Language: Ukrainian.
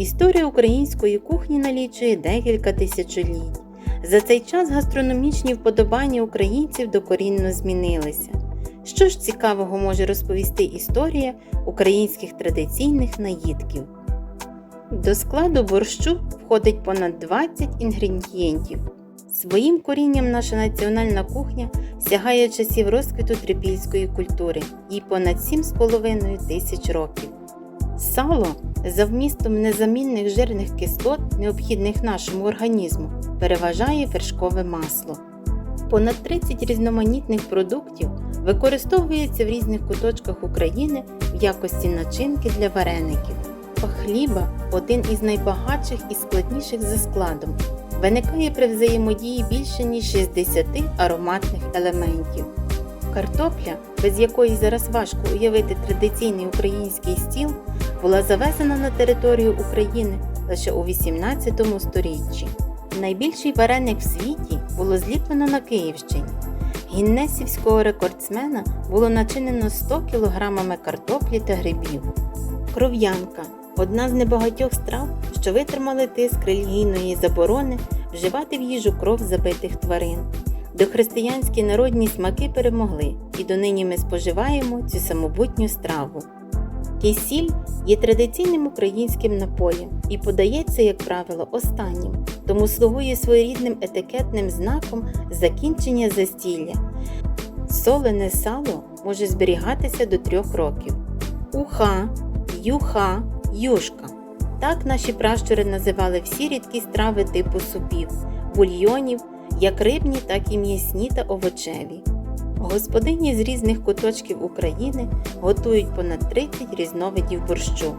Історія української кухні налічує декілька тисячоліть. За цей час гастрономічні вподобання українців докорінно змінилися. Що ж цікавого може розповісти історія українських традиційних наїдків? До складу борщу входить понад 20 інгредієнтів. Своїм корінням наша національна кухня сягає часів розквіту трипільської культури і понад 7,5 тисяч років. Сало за вмістом незамінних жирних кислот, необхідних нашому організму, переважає вершкове масло. Понад 30 різноманітних продуктів використовується в різних куточках України в якості начинки для вареників. Хліба один із найбагатших і складніших за складом. Виникає при взаємодії більше ніж 60 ароматних елементів. Картопля, без якої зараз важко уявити традиційний український стіл, була завезена на територію України лише у 18 сторіччі. Найбільший вареник в світі було зліплено на Київщині. Гіннесівського рекордсмена було начинено 100 кг картоплі та грибів. Кров'янка одна з небагатьох страв, що витримали тиск релігійної заборони вживати в їжу кров забитих тварин. Дохристиянські народні смаки перемогли, і донині ми споживаємо цю самобутню страву. Кисіль є традиційним українським напоєм і подається, як правило, останнім, тому слугує своєрідним етикетним знаком закінчення застілля. Солене сало може зберігатися до трьох років. Уха, юха, юшка. Так наші пращури називали всі рідкі страви типу супів, бульйонів, як рибні, так і м'ясні та овочеві. Господині з різних куточків України готують понад 30 різновидів борщу.